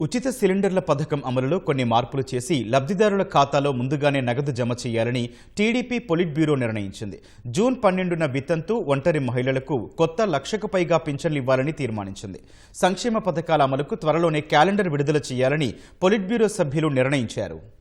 ఉచిత సిలిండర్ల పథకం అమలులో కొన్ని మార్పులు చేసి లబ్ధిదారుల ఖాతాలో ముందుగానే నగదు జమ చేయాలని టీడీపీ పొలిట్ బ్యూరో నిర్ణయించింది. జూన్ పన్నెండున వితంతు ఒంటరి మహిళలకు కొత్త లక్షకు పైగా పింఛన్లు ఇవ్వాలని తీర్మానించింది. సంక్షేమ పథకాల అమలుకు త్వరలోనే క్యాలెండర్ విడుదల చేయాలని పొలిట్ బ్యూరో సభ్యులు నిర్ణయించారు.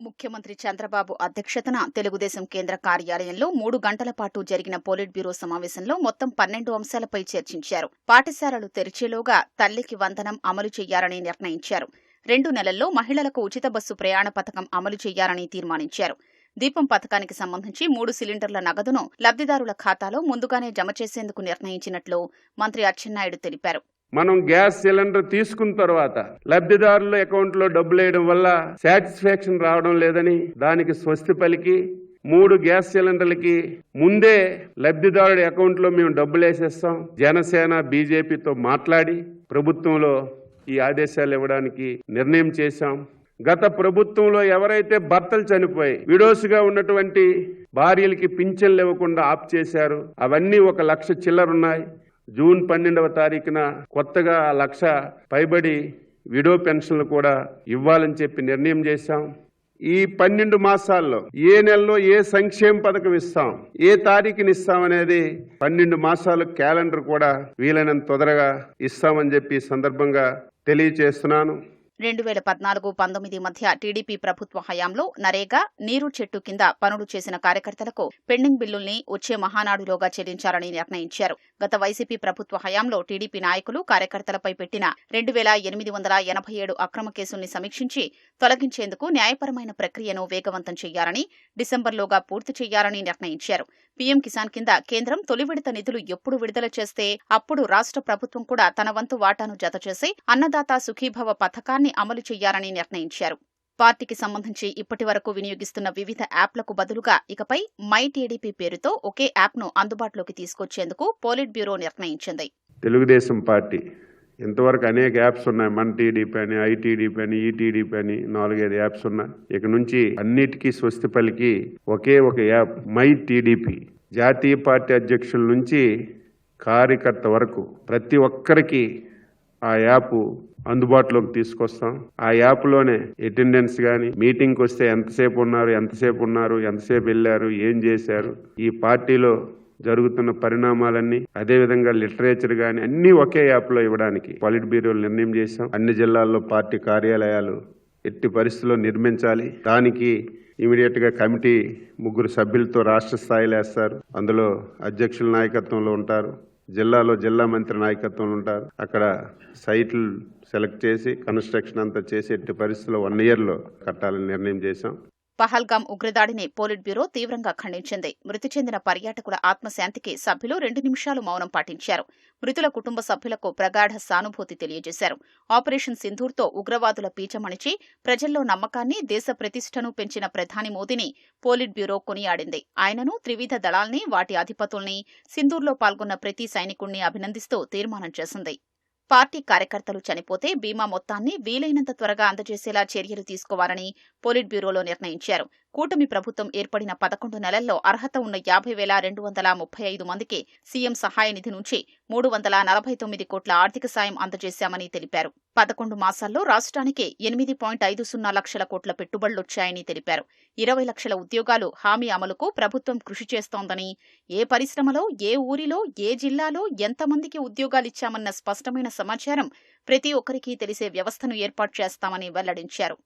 ముఖ్యమంత్రి చంద్రబాబు అధ్యక్షతన తెలుగుదేశం కేంద్ర కార్యాలయంలో మూడు గంటల పాటు జరిగిన పోలిట్ బ్యూరో సమావేశంలో మొత్తం పన్నెండు అంశాలపై చర్చించారు. పాఠశాలలు తెరిచేలోగా తల్లికి వందనం అమలు చేయాలని నిర్ణయించారు. రెండు నెలల్లో మహిళలకు ఉచిత బస్సు ప్రయాణ పథకం అమలు చేయాలని తీర్మానించారు. దీపం పథకానికి సంబంధించి మూడు సిలిండర్ల నగదును లబ్ధిదారుల ఖాతాలో ముందుగానే జమ చేసేందుకు నిర్ణయించినట్లు మంత్రి అచ్చెన్నాయుడు తెలిపారు. మనం గ్యాస్ సిలిండర్ తీసుకున్న తర్వాత లబ్ధిదారుల అకౌంట్లో డబ్బులు వేయడం వల్ల సాటిస్ఫాక్షన్ రావడం లేదని దానికి స్వస్తి పలికి మూడు గ్యాస్ సిలిండర్లకి ముందే లబ్ధిదారుడి అకౌంట్లో మేము డబ్బులు వేసేస్తాం. జనసేన బీజేపీతో మాట్లాడి ప్రభుత్వంలో ఈ ఆదేశాలు ఇవ్వడానికి నిర్ణయం చేశాం. గత ప్రభుత్వంలో ఎవరైతే భర్తలు చనిపోయి విడోసుగా ఉన్నటువంటి భార్యలకి పింఛన్లు ఇవ్వకుండా ఆప్ చేశారు అవన్నీ ఒక లక్ష చిల్లరున్నాయి జూన్ పన్నెండవ తారీఖున కొత్తగా ఆ లక్ష పైబడి విడో పెన్షన్లు కూడా ఇవ్వాలని చెప్పి నిర్ణయం చేశాం. ఈ పన్నెండు మాసాల్లో ఏ నెలలో ఏ సంక్షేమ పథకం ఇస్తాం ఏ తారీఖుని ఇస్తాం అనేది పన్నెండు మాసాలు క్యాలెండర్ కూడా వీలైనంత తొందరగా ఇస్తామని చెప్పి సందర్భంగా తెలియచేస్తున్నాను. రెండు వేల పద్నాలుగు పంతొమ్మిది మధ్య టీడీపీ ప్రభుత్వ హయాంలో నరేగా నీరు చెట్టు కింద పనులు చేసిన కార్యకర్తలకు పెండింగ్ బిల్లుల్ని వచ్చే మహానాడులోగా చెల్లించాలని నిర్ణయించారు. గత వైసీపీ ప్రభుత్వ హయాంలో టీడీపీ నాయకులు కార్యకర్తలపై పెట్టిన రెండు వేల ఎనిమిది వందల ఎనభై ఏడు అక్రమ కేసుల్ని సమీక్షించి తొలగించేందుకు న్యాయపరమైన ప్రక్రియను వేగవంతం చేయాలని డిసెంబర్లోగా పూర్తి చేయాలని నిర్ణయించారు. పీఎం కిసాన్ కింద కేంద్రం తొలి విడత నిధులు ఎప్పుడు విడుదల చేస్తే అప్పుడు రాష్ట్ర ప్రభుత్వం కూడా తన వంతు వాటాను జతచేసి అన్నదాత సుఖీభవ పథకాన్ని అమలు చేయాలని నిర్ణయించారు. పార్టీకి సంబంధించి ఇప్పటి వరకు వినియోగిస్తున్న వివిధ యాప్లకు బదులుగా ఇకపై మై టీడీపీ పేరుతో ఒకే యాప్ను అందుబాటులోకి తీసుకొచ్చేందుకు పోలిట్ బ్యూరో నిర్ణయించింది. తెలుగుదేశం పార్టీ. ఇంతవరకు అనేక యాప్స్ ఉన్నాయి. మన టీడీపీ అని ఐటీడీపీ అని ఈటీడీపీ అని నాలుగైదు యాప్స్ ఉన్నాయి. ఇక నుంచి అన్నిటికీ స్వస్తి పలికి ఒకే ఒక యాప్ మై టీడీపీ. జాతీయ పార్టీ అధ్యక్షుల నుంచి కార్యకర్త వరకు ప్రతి ఒక్కరికి ఆ యాప్ అందుబాటులోకి తీసుకొస్తాం. ఆ యాప్లోనే అటెండెన్స్ కానీ మీటింగ్కి వస్తే ఎంతసేపు ఉన్నారు ఎంతసేపు ఉన్నారు ఎంతసేపు వెళ్ళారు ఏం చేశారు ఈ పార్టీలో జరుగుతున్న పరిణామాలన్నీ అదేవిధంగా లిటరేచర్ కానీ అన్ని ఒకే యాప్లో ఇవ్వడానికి పాలిట్ బ్యూరోలు నిర్ణయం చేశాం. అన్ని జిల్లాల్లో పార్టీ కార్యాలయాలు ఎట్టి పరిస్థితుల్లో నిర్మించాలి. దానికి ఇమీడియట్గా కమిటీ ముగ్గురు సభ్యులతో రాష్ట్ర స్థాయిలో వేస్తారు. అందులో అధ్యక్షుల నాయకత్వంలో ఉంటారు. జిల్లాలో జిల్లా మంత్రి నాయకత్వం ఉంటారు. అక్కడ సైట్లు సెలెక్ట్ చేసి కన్స్ట్రక్షన్ అంతా చేసి ఎట్టి పరిస్థితుల్లో వన్ ఇయర్లో కట్టాలని నిర్ణయం చేశాం. పహల్గాం ఉగ్రదాడిని పోలిట్ బ్యూరో తీవ్రంగా ఖండించింది. మృతి చెందిన పర్యాటకుల ఆత్మశాంతికి సభ్యులు రెండు నిమిషాలు మౌనం పాటించారు. మృతుల కుటుంబ సభ్యులకు ప్రగాఢ సానుభూతి తెలియజేశారు. ఆపరేషన్ సింధూర్తో ఉగ్రవాదుల పీచమణిచి ప్రజల్లో నమ్మకాన్ని దేశ ప్రతిష్టను పెంచిన ప్రధాని మోదీని పోలిట్ బ్యూరో కొనియాడింది. ఆయనను త్రివిధ దళాల్ని వాటి అధిపతుల్ని సింధూర్లో పాల్గొన్న ప్రతి సైనికుణ్ణి అభినందిస్తూ తీర్మానం చేసింది. పార్టీ కార్యకర్తలు చనిపోతే బీమా మొత్తాన్ని వీలైనంత త్వరగా అందజేసేలా చర్యలు తీసుకోవాలని పోలిట్ బ్యూరోలో నిర్ణయించారు. కూటమి ప్రభుత్వం ఏర్పడిన పదకొండు నెలల్లో అర్హత ఉన్న యాభై వేల రెండు వందల ముప్పై ఐదు మందికి సీఎం సహాయ నిధి నుంచి మూడు వందల నలభై తొమ్మిది కోట్ల ఆర్థిక సాయం అందజేశామని తెలిపారు. పదకొండు మాసాల్లో రాష్ట్రానికి ఎనిమిది పాయింట్ ఐదు సున్నా లక్షల కోట్ల పెట్టుబడులొచ్చాయని తెలిపారు. ఇరవై లక్షల ఉద్యోగాలు హామీ అమలుకు ప్రభుత్వం కృషి చేస్తోందని ఏ పరిశ్రమలో ఏ ఊరిలో ఏ జిల్లాలో ఎంతమందికి ఉద్యోగాలిచ్చామన్న స్పష్టమైన సమాచారం ప్రతి ఒక్కరికీ తెలిసే వ్యవస్థను ఏర్పాటు చేస్తామని వెల్లడించారు.